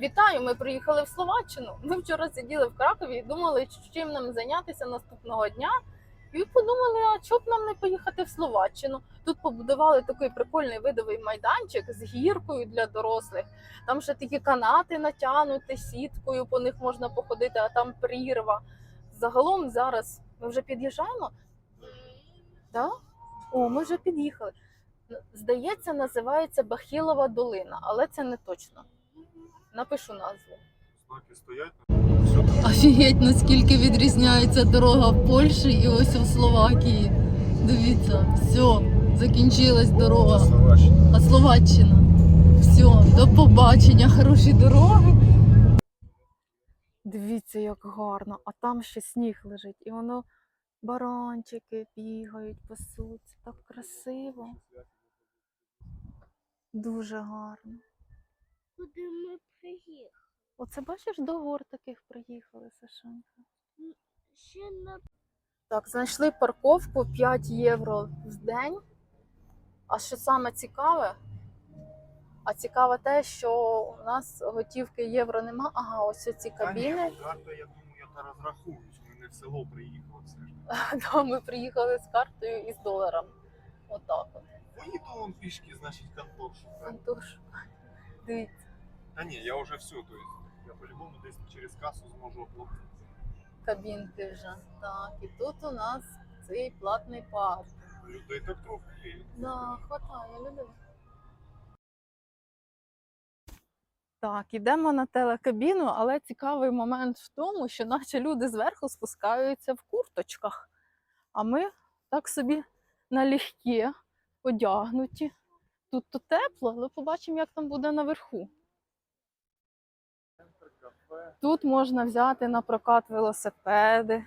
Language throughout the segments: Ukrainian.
Вітаю! Ми приїхали в Словаччину. Ми вчора сиділи в Кракові і думали, чим нам зайнятися наступного дня. І подумали, а чоб нам не поїхати в Словаччину. Тут побудували такий прикольний видовий майданчик з гіркою для дорослих. Там ще такі канати натягнуті сіткою, по них можна походити, а там прірва. Загалом зараз ми вже під'їжджаємо. Так? О, ми вже під'їхали. Здається, називається Бахілова долина, але це не точно. Напишу назву. Знаки стоять. Офігеть, наскільки відрізняється дорога в Польщі і ось у Словакії. Дивіться, все, закінчилась дорога. А Словаччина. Все, до побачення, хороші дороги. Дивіться, як гарно, а там ще сніг лежить, і воно баранчики бігають, пасуться. Так красиво. Дуже гарно. Куди ми приїхали? Оце бачиш, до гор таких приїхали, Сашенька. Ще на Так, знайшли парковку 5 євро в день. А що саме цікаве? А цікаве те, що у нас готівки євро нема. Ага, ось ці кабіни. Карта, я думаю, я та розрахуюсь. Ми не в село приїхали все ж. Да, ми приїхали з картою і з доларом. Отак от. Поїду вон пішки, значить, контор шукати. Контур шукати. Дивіться, Та ні, я вже все, то есть, я по-любому десь через касу зможу оплатити. кабінки вже. Так, і тут у нас цей платний парк. Людей так трохи є. Да, хватає людей. Так, ідемо на телекабіну, але цікавий момент в тому, що наче люди зверху спускаються в курточках. А ми так собі налегке одягнуті. Тут то тепло, але побачимо, як там буде наверху. Тут можна взяти на прокат велосипеди.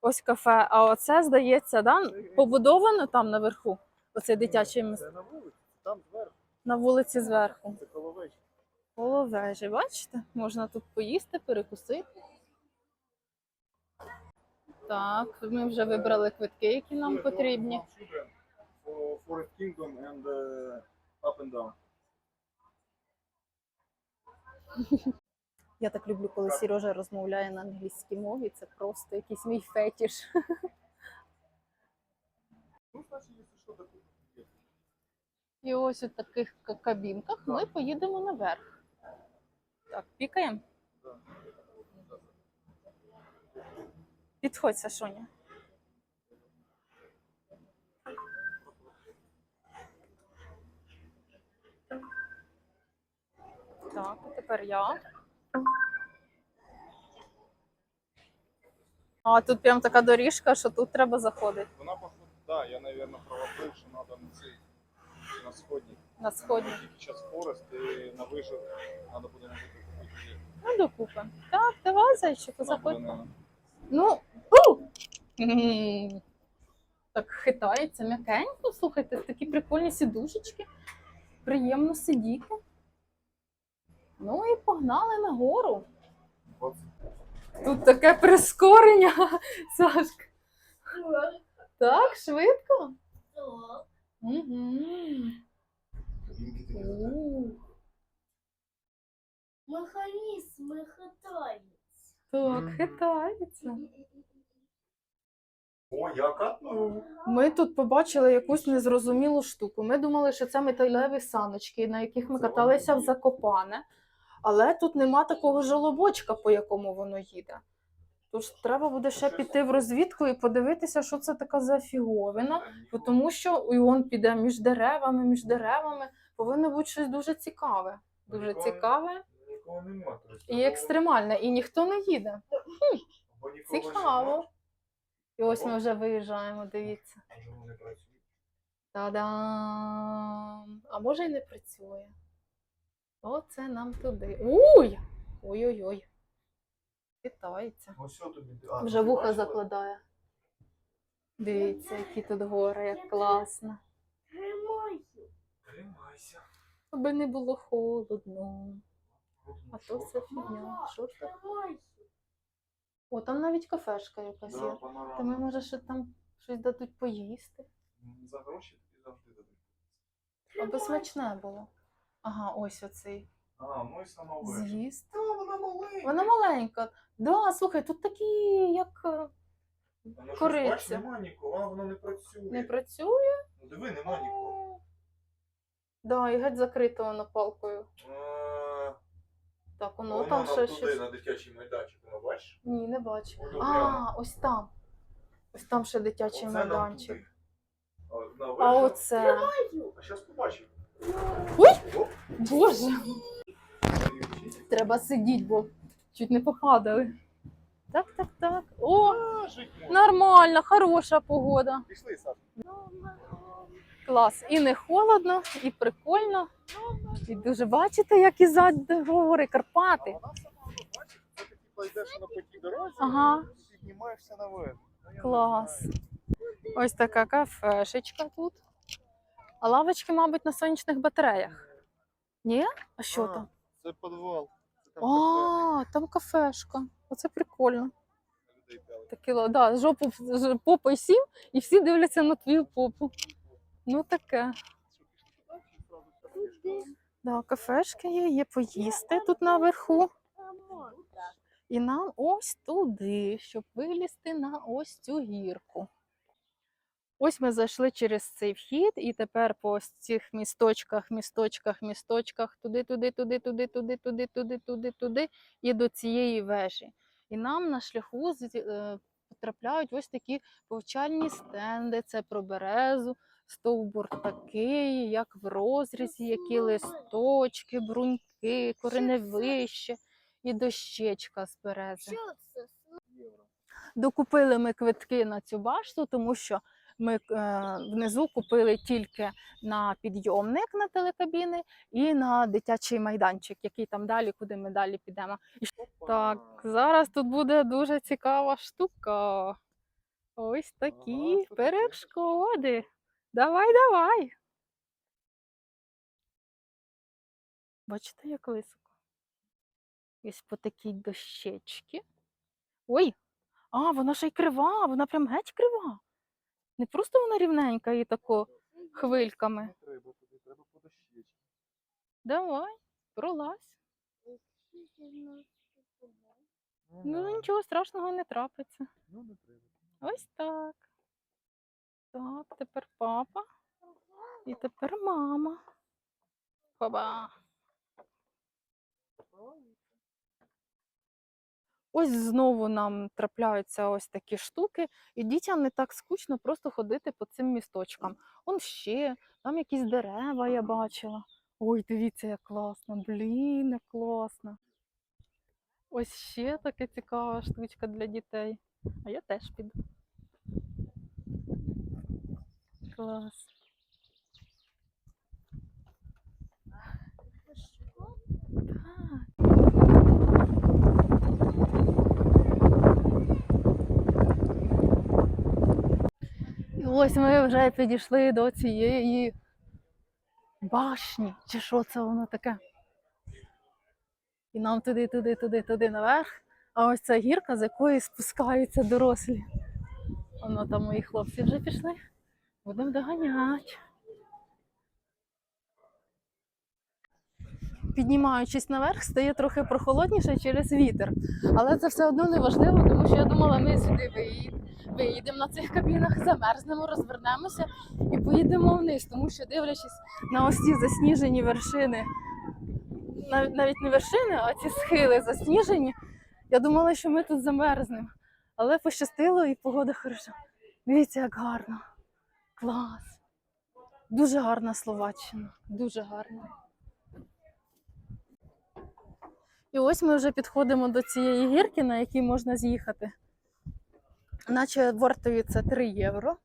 Ось кафе. А оце, здається, да, побудовано там наверху. Оце дитячий мис- Це на вулиці, там зверху, на вулиці зверху. це коло вечора. Коло вежі, бачите? Можна тут поїсти, перекусити. Так, ми вже вибрали квитки, які нам потрібні. Forest Kingdom and uh, up and down. Я так люблю, коли Сережа розмовляє на англійській мові. Це просто якийсь мій фетіш. Ну. І ось у таких ка- кабінках ми поїдемо наверх. Так, пікаємо. Да. Підходь, Сашоня. Так, тепер я. А тут прям така доріжка, що тут треба заходити Вона походу, да, я, наверное, проводив, що треба на цей, на сходній. на сходні. Тільки час Форест і на вижив треба буде може купити. Ну, докупи. Так, давай, зайчику, заходь. Ну, у! Так хитається м'якенько. Слухайте, такі прикольні сідушечки. Приємно сидіти. Ну і погнали нагору. Тут таке прискорення, Сашка. Так, швидко. Угу. знаєте. механізми хитаються. Так, хитається. О, я катну. Ми тут побачили якусь незрозумілу штуку. Ми думали, що це металеві саночки, на яких ми каталися в. Закопане, але тут нема такого жолобочка, по якому воно їде. Тож треба буде ще піти в розвідку і подивитися, що це така за фіговина, тому що і он піде між деревами, між деревами. Повинно бути щось дуже цікаве. Дуже Ніколи- цікаве Нікого нема. і екстремальне, і ніхто не їде. або нікого Цікаво. І ось ми вже виїжджаємо, дивіться. Та-дам! А може й не працює. Оце нам туди. Уй! Ой-ой-ой. Тобі. А, Вже ти вуха бачила? закладає. Дивіться, які тут гори, як класно. Тримаю. Тримайся. Аби не було холодно. А ну, то все фігня. Що це? О, там навіть кафешка якась є. Та ми, може, ще там щось дадуть поїсти. За гроші тобі завжди дадуть. Аби смачне було. Ага, ось оцей. А, ну і сама вежа. Та вона маленька. Вона маленька. Да, слухай, тут такі, як е, Вона кориця. бач, нема нікого, вона не працює. не працює. Ну диви, нема нікого. Да, і геть закрито воно палкою. А, Так, воно Воно там нам ще туди щось. на дитячий майданчик, воно бачиш? Ні, не бачу. Ото А, ось там. Ось там ще дитячий Оце нам майданчик. туди. А, оце. А зараз побачимо. Ой! Боже! Треба сидіти, бо чуть не попадали. Так, так, так. О, нормально, хороша погода. Пішли, Саш. Клас. І не холодно, і прикольно. І дуже бачите, як і ззаді гори Карпати. ти типу йдеш на дорозі, Ага. і піднімаєшся не Клас. Ось така кафешечка тут. А лавочки, мабуть, на сонячних батареях. Ні? А що А, там? Це підвал. Це там А, там кафешка. Оце прикольно. кафе. Такі, да, жопу попою сів, і всі дивляться на твою попу. Ну таке. Да, кафешки є, є поїсти тут наверху. І нам ось туди, щоб вилізти на ось цю гірку. Ось ми зайшли через цей вхід, і тепер по ось цих місточках, місточках, місточках, туди, туди, туди, туди, туди, туди, туди, туди, туди, і до цієї вежі. І нам на шляху з- е, потрапляють ось такі повчальні стенди. Це про березу, стовбур такий, як в розрізі, які листочки, бруньки, кореневище і дощечка з берези. Докупили ми квитки на цю башту, тому що ми е, внизу купили тільки на підйомник на телекабіни і на дитячий майданчик, який там далі, куди ми далі підемо. Так, зараз тут буде дуже цікава штука. Ось такі перешкоди. Давай, давай. Бачите, як високо? Ось по такій дощечці. Ой, а, вона ще й крива, вона прям геть крива. Не просто вона рівненька і тако хвильками. Треба туди, треба по дощечці. Давай, пролазь. Ну нічого страшного не трапиться. Ну, не треба. Ось так. Так, тепер папа. І тепер мама. Хоба. Ось знову нам трапляються ось такі штуки, і дітям не так скучно просто ходити по цим місточкам. Он ще, там якісь дерева я бачила. Ой, дивіться, як класно, блін, як класно. Ось ще така цікава штучка для дітей. А я теж піду. Клас. Ось ми вже підійшли до цієї башні. Чи що це воно таке? І нам туди, туди, туди, туди наверх. А ось ця гірка, з якої спускаються дорослі. Воно там мої хлопці вже пішли. Будемо доганяти. Піднімаючись наверх, стає трохи прохолодніше через вітер. Але це все одно не важливо, тому що я думала, ми сюди виїдемо, на цих кабінах, замерзнемо, розвернемося і поїдемо вниз, тому що дивлячись на ось ці засніжені вершини, навіть не вершини, а ці схили засніжені, я думала, що ми тут замерзнемо. Але пощастило і погода хороша. Дивіться, як гарно. Клас. Дуже гарна Словаччина. Дуже гарна. І ось ми вже підходимо до цієї гірки, на якій можна з'їхати. Наче вартує це 3 євро.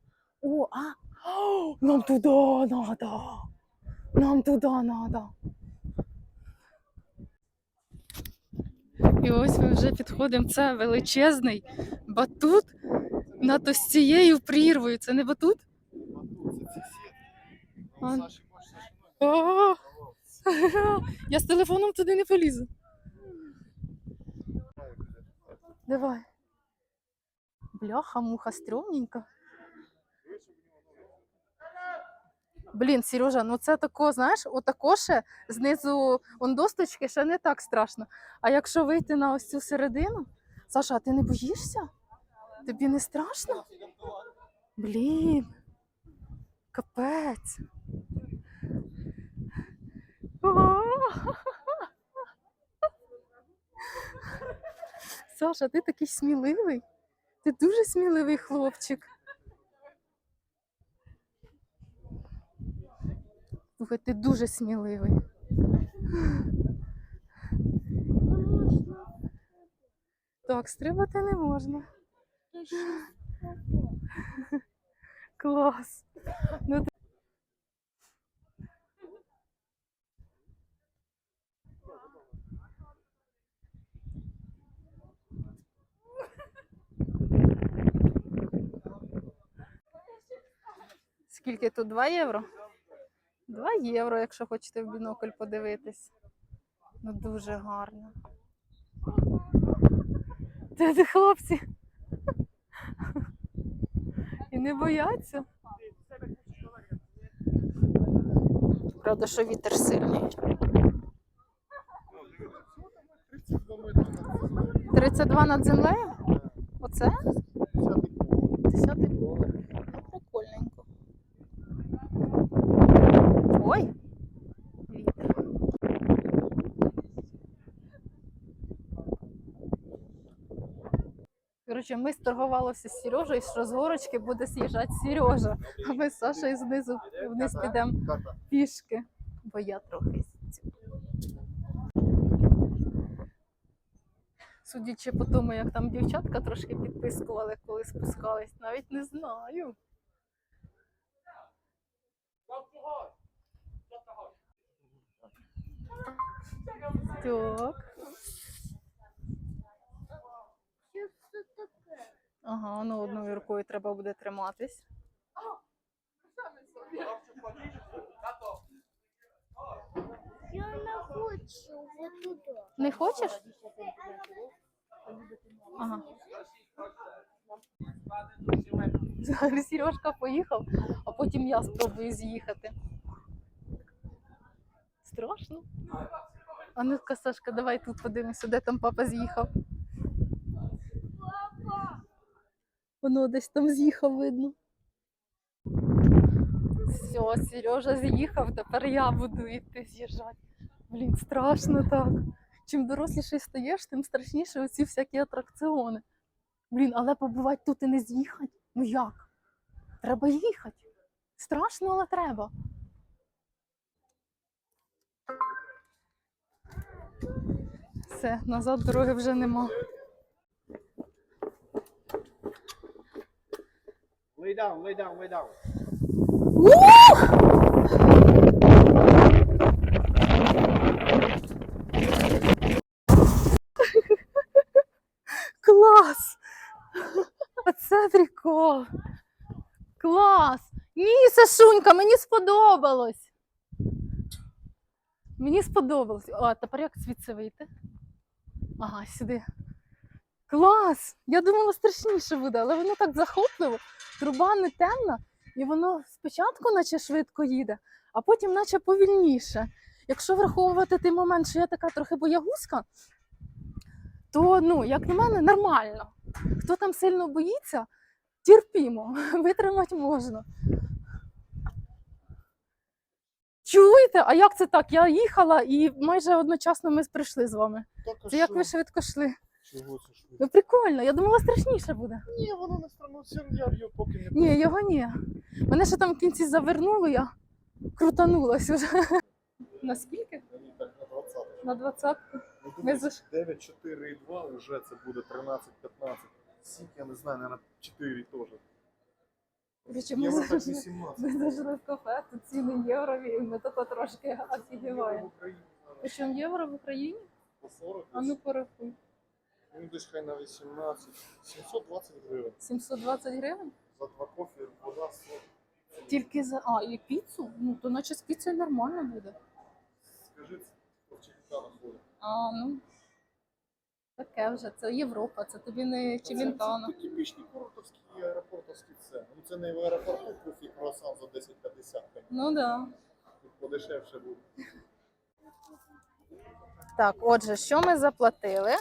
О, а! О, нам туди треба. Нам туди треба. І ось ми вже підходимо. Це величезний батут над ось цією прірвою. Це не батут? Батут, це. О, Я з телефоном туди не полізу. Давай. Бляха, муха стрьомненька. Блін, Сережа, ну це тако, знаєш, отако ще знизу он досточки ще не так страшно. А якщо вийти на ось цю середину, Саша, а ти не боїшся? Тобі не страшно? Блін. Капець. Саша, ти такий сміливий. Ти дуже сміливий хлопчик. Слухай, ти дуже сміливий. Так, стрибати не можна. Клас. Ну, Скільки тут? 2 євро? 2 євро, якщо хочете в бінокль подивитись. Ну дуже гарно. Це хлопці. І не бояться. Правда, що вітер сильний. 32 над землею? Оце? Десятий поверх. Ну, прикольненько. Ой! Вітер. Коротше, ми сторгувалися з Сережею, що з горочки буде з'їжджати Сережа, а ми з Сашою знизу вниз підемо пішки, бо я трохи. цю- Судячи по тому, як там дівчатка трошки підпискували, коли спускались, навіть не знаю. Так. Що це таке? Ага, ну одною рукою треба буде триматись. Я не хочу вот туди. Не хочеш? Ага. Зараз Сережка поїхав, а потім я спробую з'їхати. Страшно. А ну-ка, Сашка, давай тут подивимося, де там папа з'їхав. Воно десь там з'їхав, видно. Все, Сережа з'їхав, тепер я буду йти з'їжджати. Блін, страшно так. Чим доросліший стаєш, тим страшніше оці всякі атракціони. Блін, але побувати тут і не з'їхати. Ну як? Треба їхати. Страшно, але треба. Все, назад дороги вже нема. Lay down, lay down, lay down. Клас! Оце прикол. Клас! Ні, Сашунька, мені сподобалось. Мені сподобалось. А тепер як звідси вийти? Ага, сюди. Клас! Я думала страшніше буде, але воно так захопливо. Труба не темна, і воно спочатку наче швидко їде, а потім наче повільніше. Якщо враховувати той момент, що я така трохи боягузка, то, ну, як на мене, нормально. Хто там сильно боїться, терпімо, витримати можна. Чуєте? А як це так? Я їхала і майже одночасно ми прийшли з вами. Це як ви швидко йшли? Чого це швидко? Ну прикольно, я думала страшніше буде. Ні, воно не странно, я його поки не Ні, його ні. Мене ще там в кінці завернуло, я крутанулась уже. Наскільки? Мені так на 20. На двадцятку. Ну, Ми дивись, заш- 9, 4 і 2 вже це буде 13, 15. Сік, я не знаю, наверное, 4 теж. Короче, ми Євро так зайшли, 18. ми зайшли в кафе, тут ціни єврові, і ми тако трошки Євро офігіваємо. в Україні зараз Причому євро в Україні? по 40. А ну порахуй. Ну, десь хай на 18. 720 гривень. 720 гривень? За два кофе, вода 40. Тільки за. А, і піцу? Ну, то наче з піцею нормально буде. Скажи, в Чехіка ходить. А, ну. Таке вже, це Європа, це тобі не Це, Челентано. це типічні курортовські і аеропортовські ціни. Ну це не в аеропорту кофі круасан за 10-50, конечно. Ну да. Тут подешевше буде. Так, отже, що ми заплатили?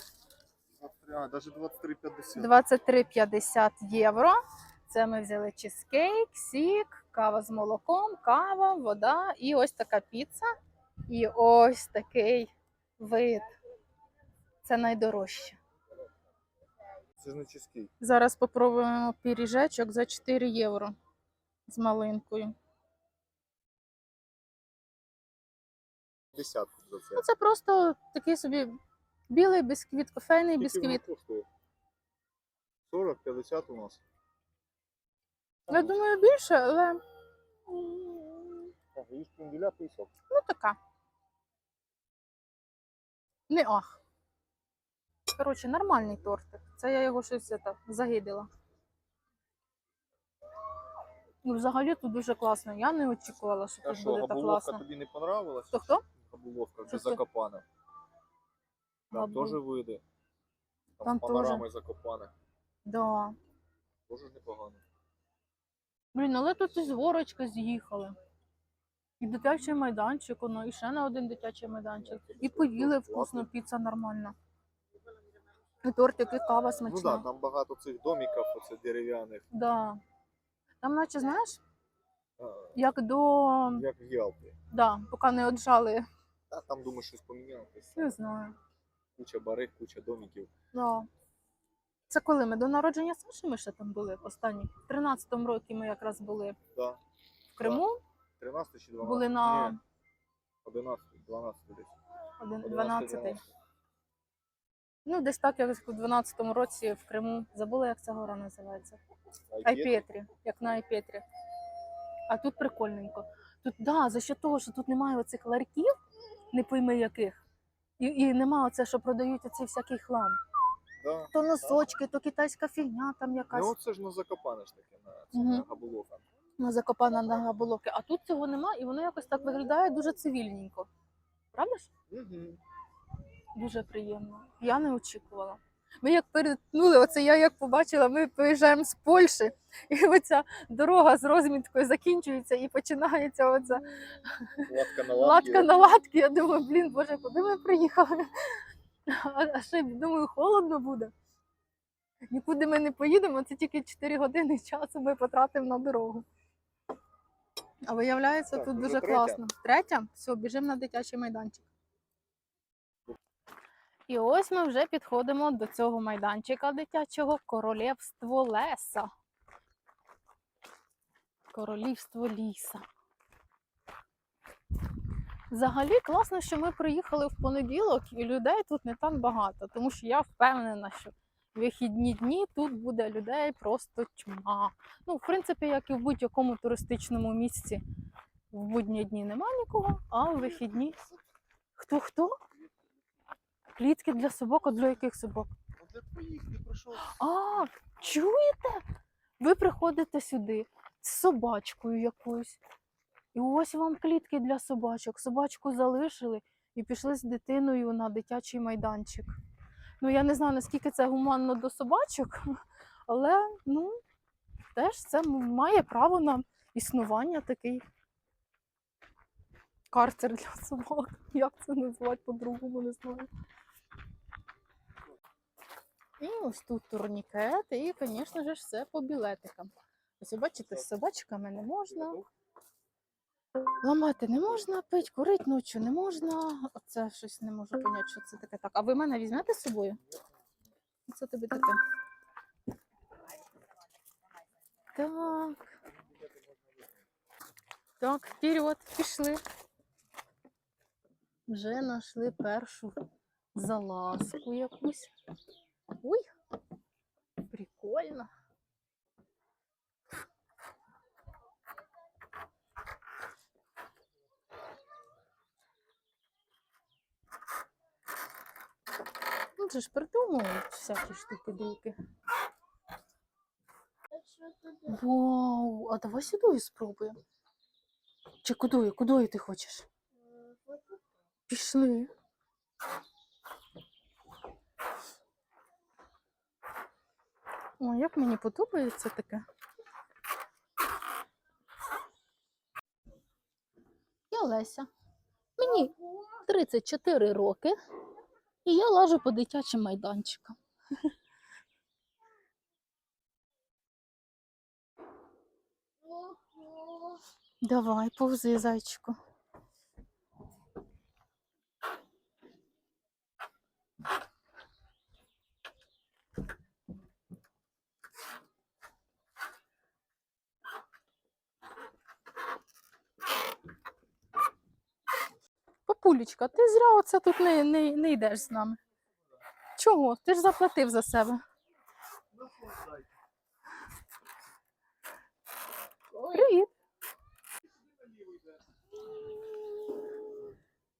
А, навіть 23,50. 23,50 євро. Це ми взяли чизкейк, сік, кава з молоком, кава, вода і ось така піца. І ось такий вид. Це найдорожче. Це ж не чизкейк. Зараз попробуємо пиріжечок за 4 євро з малинкою. Десятку за це. Ну, це просто такий собі білий бісквіт, кофейний бісквіт. коштує? 40-50 у нас. Я думаю, більше, але Так, і шпинделя 50. ну така. Не ах. Коротше, нормальний тортик. Це я його щось це, загидила. Ну, взагалі тут дуже класно. Я не очікувала, що А тут що, буде так класно. тобі не понравилась? Хто хто? Габуловка вже закопана. Там Габу- теж вийде. Там, Там з панорами закопане. Да. Теж непогано. Блін, але тут із горочка з'їхали. І дитячий майданчик, воно, і ще на один дитячий майданчик. І поїли вкусно, піца нормальна. І тортик, і кава Ну так, да, там багато цих домиків, оце дерев'яних. Да. Там, наче, знаєш, а, як до. Як в Ялті. Да, поки не отжали. А там, думаю, щось помінялося. Не знаю. Куча бариг, куча домиків. Да. Це коли ми до народження Саші ми ще там були останні. В 13-му році ми якраз були Да. в Криму, 13 чи 12? були на Ні, 11, 12 десь. 12 12. Ну, десь так, як у 12-му році в Криму. Забула, як ця гора називається. Айпетрі, як на Айпетрі. А тут прикольненько. Тут, да, за що того, що тут немає оцих ларьків, не пойми яких. І, і нема оце, що продають оцей всякий хлам. Да. То носочки, то китайська фігня там якась. Ну це ж на Закопане ж таке, на, це, Мгм. на габулока. На закопана на габолоки. А тут цього нема, і воно якось так виглядає дуже цивільненько. Правда ж? Угу. Дуже приємно. Я не очікувала. Ми як перетнули, оце я як побачила, ми виїжджаємо з Польщі, і оця дорога з розміткою закінчується і починається оця Латка на латка на латки. Я думаю, блін, боже, куди ми приїхали? А, а ще думаю, холодно буде. Нікуди ми не поїдемо, це тільки 4 години часу ми потратимо на дорогу. А виявляється, Так, тут дуже третя. класно. Третя? Все, біжимо на дитячий майданчик. І ось ми вже підходимо до цього майданчика дитячого королівство леса. Королівство ліса. Взагалі класно, що ми приїхали в понеділок і людей тут не так багато, тому що я впевнена, що вихідні дні тут буде людей просто тьма. Ну, в принципі, як і в будь-якому туристичному місці, в будні дні нема нікого, а в вихідні. Хто хто? Клітки для собак, а для яких собак? Ну де твоїх? Ти прийшов? А, чуєте? Ви приходите сюди з собачкою якоюсь. І ось вам клітки для собачок. Собачку залишили і пішли з дитиною на дитячий майданчик. Ну, я не знаю, наскільки це гуманно до собачок, але ну, теж це має право на існування такий карцер для собак. Як це назвати по-другому, не знаю. І ось тут турнікет, і, звісно ж, все по білетикам. Ось бачите, з собачками не можна. Ламати не можна, пить, курити ночі не можна. Оце щось не можу поняти, що це таке. Так, а ви мене візьмете з собою? Це тобі таке. Так. Так, вперед, пішли. Вже знайшли першу залазку якусь. Ой, прикольно. Ну, це ж придумують всякі штуки-дуки. А? Вау, а давай сюди спробуємо. Чи кудою, кудою ти хочеш? Е. Пішли. О, як мені подобається таке. Я Леся. Мені 34 роки, і я лажу по дитячим майданчикам. Давай, повзи, зайчику. Папулечка, ти зря оце тут не, не, не йдеш з нами. Чого? Ти ж заплатив за себе. Привіт.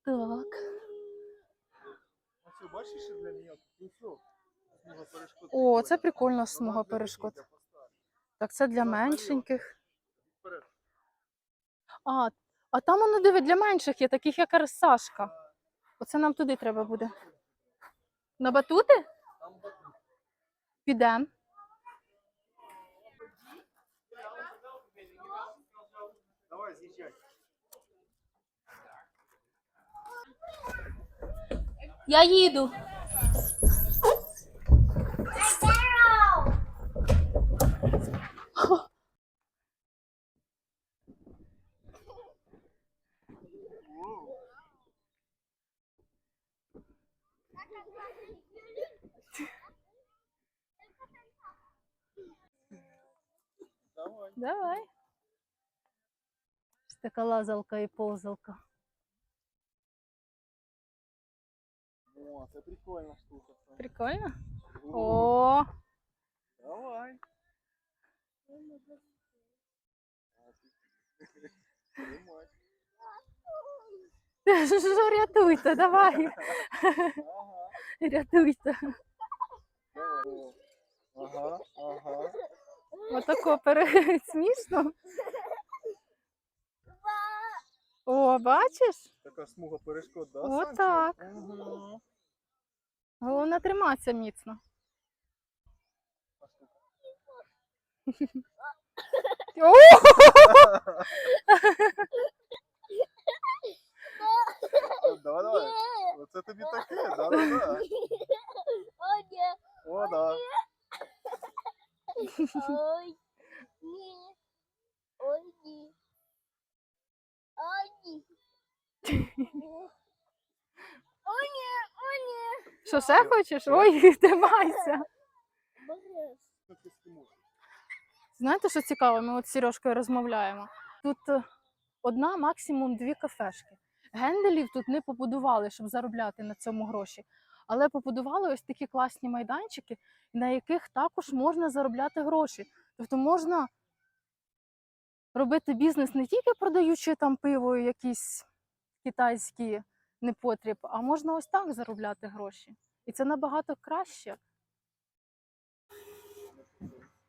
Так. Бачиш, для мене? Ну. О, це прикольна смуга перешкод. Так, це для меншеньких. А, а там воно диви для менших є, таких як Сашка. Оце нам туди треба буде. На батути? Підемо. Давай, з'їжджай. Я їду. Давай. Давай. Така лазалка і повзалка. О, це прикольна штука. Прикольно? О. О, Давай. Що рятуйте, давай. Ага. Рятуйте. Давай. Ага, ага. Отако пере... смішно. О, бачиш? Така смуга перешкод, да? Отак. Санчо? Ага. Головне триматися міцно. О! О, Давай, давай. Оце тобі таке, да, да, да. О, ні. О, да. Ой, ні. Ой, ні. Ой, ні. Ой, ні, ой, ні. Що ще хочеш? Ой, тримайся. Знаєте, що цікаво? Ми от з Сережкою розмовляємо. Тут е, одна, максимум дві кафешки. Генделів тут не побудували, щоб заробляти на цьому гроші. Але побудували ось такі класні майданчики, на яких також можна заробляти гроші. Тобто можна робити бізнес не тільки продаючи там пиво, якісь китайські непотріб, а можна ось так заробляти гроші. І це набагато краще.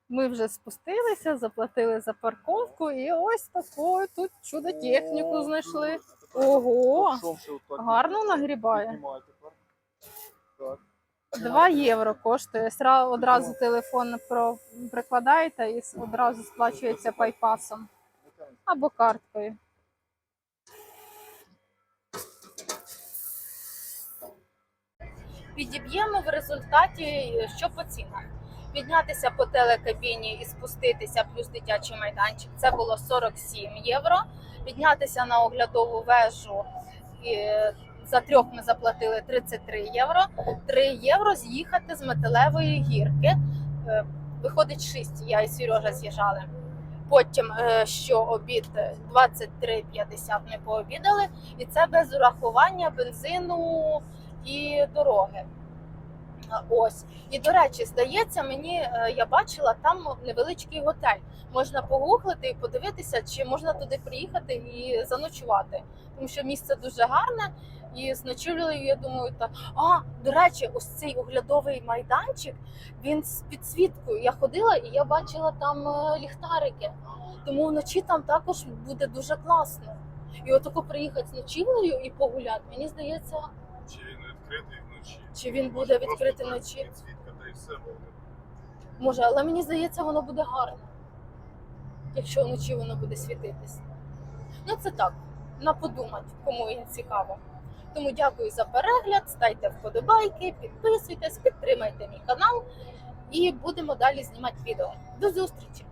Ми вже спустилися, заплатили за парковку, і ось таку тут чудо техніку знайшли. Ого! Гарно нагрібає. 2 євро коштує. Одразу телефон прикладаєте і одразу сплачується пайпасом. Або карткою. Підіб'ємо в результаті, що по цінах. Піднятися по телекабіні і спуститися, плюс дитячий майданчик, це було 47 євро. Піднятися на оглядову вежу за трьох ми заплатили 33 євро. 3 євро з'їхати з металевої гірки. Е, Виходить 6, я і Сережа з'їжджали. Потім е, що обід е, 23,50 ми пообідали, і це без урахування бензину і дороги. Ось. І до речі, здається, мені е, я бачила там невеличкий готель. Можна погуглити і подивитися, чи можна туди приїхати і заночувати. Тому що місце дуже гарне. І з ночівлею, я думаю, так. А, до речі, ось цей оглядовий майданчик, він з підсвіткою. Я ходила і я бачила там е, ліхтарики. Тому вночі там також буде дуже класно. І отако приїхати з ночівлею і погуляти, мені здається, Чи відкритий вночі? Чи він Може, буде просто відкритий так вночі? Підсвітка та й все буде. Може, але мені здається, воно буде гарне, якщо вночі воно буде світитись. Ну, це так, на подумать, кому він цікаво. Тому дякую за перегляд, ставте вподобайки, підписуйтесь, підтримайте мій канал і будемо далі знімати відео. До зустрічі!